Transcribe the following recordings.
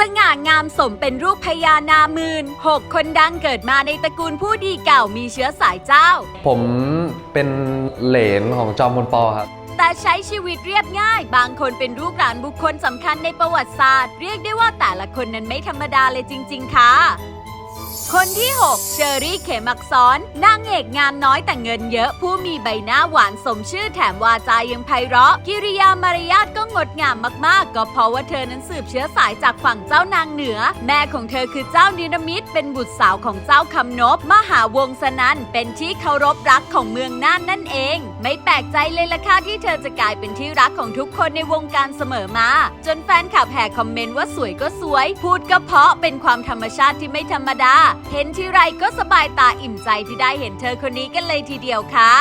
สง่างามสมเป็นรูปพญานามืนหกคนดังเกิดมาในตระกูลผู้ดีเก่ามีเชื้อสายเจ้า ผมเป็นเหลนของจอมพลปอครับ แต่ใช้ชีวิตเรียบง่าย บางคนเป็นลูกหลานบุคคลสำคัญในประวัติศาสตร์ เรียกได้ว่าแต่ละคนนั้นไม่ธรรมดาเลยจริง ๆ ค่ะ คนที่ 6 เชอรี่เขมักซ้อนนางเอกงามน้อยแต่เงินเยอะผู้มีใบหน้าหวานสมชื่อแถมวาจายังไพเราะ กิริยามารยาทก็งดงามมากๆ ก็เพราะว่าเธอนั้นสืบเชื้อสายจากฝั่งเจ้านางเหนือ แม่ของเธอคือเจ้านิรมิตเป็นบุตรสาวของเจ้าคำนบมหาวงศ์สนันเป็นที่เคารพรักของเมืองน่านนั่นเอง ไม่แปลกใจเลยล่ะค่ะที่เธอจะกลายเป็นที่รักของทุกคนในวงการเสมอมา จนแฟนคลับแห่คอมเมนต์ว่าสวยก็สวย พูดก็เพาะเป็นความธรรมชาติที่ไม่ธรรมดาเห็นทีไรก็สบายตาอิ่มใจที่ได้เห็นเธอคนนี้กันเลยทีเดียวค่ะ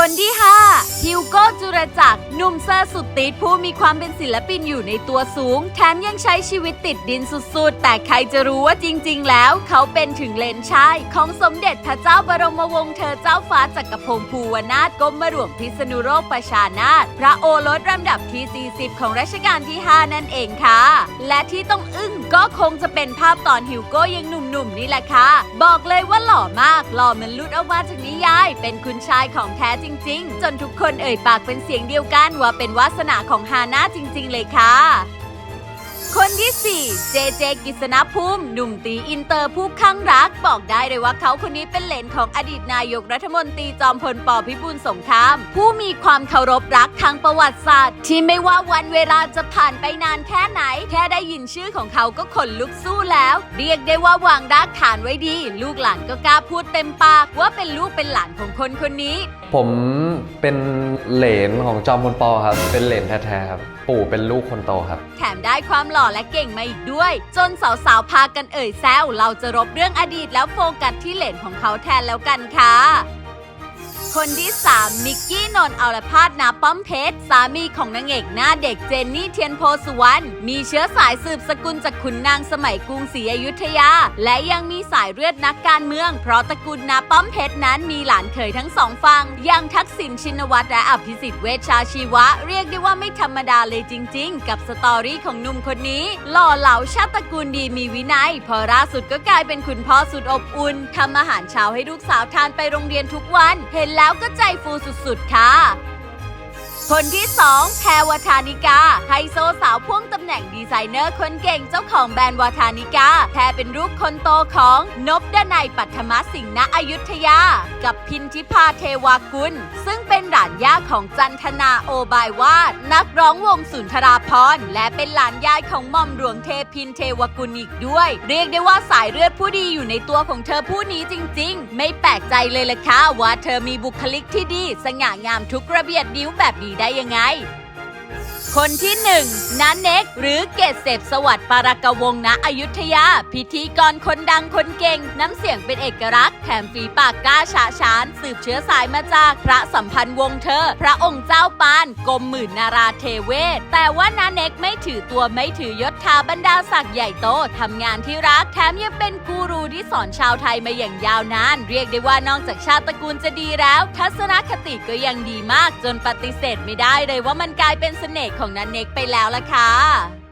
คนที่ 5 ฮิวโก้จุรจักรหนุ่มเซอร์สุดติดผู้มีความเป็นศิลปินอยู่ในตัวสูง แถมยังใช้ชีวิตติดดินสุดๆ แต่ใครจะรู้ว่าจริงๆ แล้ว เขาเป็นถึงเลนชายของสมเด็จพระเจ้าบรมวงศ์เธอเจ้าฟ้าจักรพงศ์ภูวนาถกรมหลวงพิษณุโลกประชานาถพระโอรสลำดับที่ 40 ของรัชกาลที่ 5 นั่นเองค่ะ และที่ต้องอึ้งก็คงจะเป็นภาพตอนฮิวโก้ยังหนุ่มๆนี่แหละค่ะบอกเลยว่าหล่อมากหล่อเหมือนลุดออกมาจากนิยาย เป็นคุณชายของแท้จริง ๆ จนทุกคนเอ่ยปากเป็นเสียงเดียวกันว่าเป็นวาสนาของฮาน่าจริง ๆ เลยค่ะ คนที่ 4 เจเจกิษณภูมิ หนุ่มตีอินเตอร์ผู้ข้างรัก บอกได้เลยว่าเขาคนนี้เป็นเหลนของอดีตนายกรัฐมนตรีจอมพลปพิบูลสงคราม ผู้มีความเคารพรักทางประวัติศาสตร์ ที่ไม่ว่าวันเวลาจะผ่านไปนานแค่ไหน แค่ได้ยินชื่อของเขาก็ขนลุกสู้แล้ว เรียกได้ว่าวางรากฐานไว้ดี ลูกหลานก็กล้าพูดเต็มปาก ว่าเป็นลูกเป็นหลานของคนคนนี้ ผมเป็นเหลนของจอมพลปอครับ เป็นเหลนแท้ๆครับ ปู่เป็นลูกคนโตครับ แถมได้ความหล่อและเก่งมาอีกด้วย จนสาวๆพากันเอ่ยแซวเราจะรบเรื่องอดีตแล้วโฟกัสที่เหลนของเขาแทนแล้วกันค่ะ คนที่ 3 มิกกี้นนท์อรพาสนาป้อมเพชร สามีของนางเอกหน้าเด็กเจนนี่เทียนโพสุวรรณมีเชื้อสายสืบสกุลจากขุนนางสมัยกรุงศรีอยุธยา และยังมีสายเลือดนักการเมือง เพราะตระกูลนาป้อมเพชรนั้นมีหลานเขยทั้งสองฝั่งอย่างทักษิณชินวัตรและอภิสิทธิ์เวชชาชีวะ เรียกได้ว่าไม่ธรรมดาเลยจริง ๆ กับสตอรี่ของหนุ่มคนนี้ หล่อเหลาชาติตระกูลดีมีวินัย พอล่าสุดก็กลายเป็นคุณพ่อสุดอบอุ่นทำอาหารเช้าให้ลูกสาวทานไปโรงเรียนทุกวันเห็นแล้วก็ใจฟูสุดๆค่ะ คนที่ 2 แพรวทานิกา ไฮโซสาวพ่วงตำแหน่งดีไซเนอร์คนเก่งเจ้าของแบรนด์วาทานิกา แพรเป็นลูกคนโตของนบดนัยปัทมสิงห์ณอยุธยา กับพินทิพาเทวากุล ซึ่งเป็นหลานย่าของจันทนาโอบายวาด นักร้องวงสุนทราพรและเป็นหลานยายของหม่อมหลวงเทพินเทวกุลอีกด้วย เรียกได้ว่าสายเลือดผู้ดีอยู่ในตัวของเธอผู้นี้จริง ๆ ไม่แปลกใจเลยล่ะค่ะว่าเธอมีบุคลิกที่ดี สง่างามทุกระเบียดนิ้วแบบนี้ได้ยังไง คนที่หนึ่งนันเน็ก หรือเกศเสพสวัสดิ์ปารากวงศ์ณอยุธยา พิธีกรคนดังคนเก่ง น้ำเสียงเป็นเอกลักษณ์แถมฝีปากกล้าฉะฉาน สืบเชื้อสายมาจากพระสัมพันธ์วงศ์เธอ พระองค์เจ้าปานกรมหมื่นนาราเทเวศ แต่ว่านันเน็กไม่ถือตัวไม่ถือยศถาบรรดาศักดิ์ใหญ่โตทำงานที่รักแถมยังเป็นกูรูที่สอนชาวไทยมาอย่างยาวนาน เรียกได้ว่านอกจากชาติตระกูลจะดีแล้ว ทัศนคติก็ยังดีมาก จนปฏิเสธไม่ได้เลยว่ามันกลายเป็นสน่ห์ของนันเน็กไปแล้วล่ะค่ะ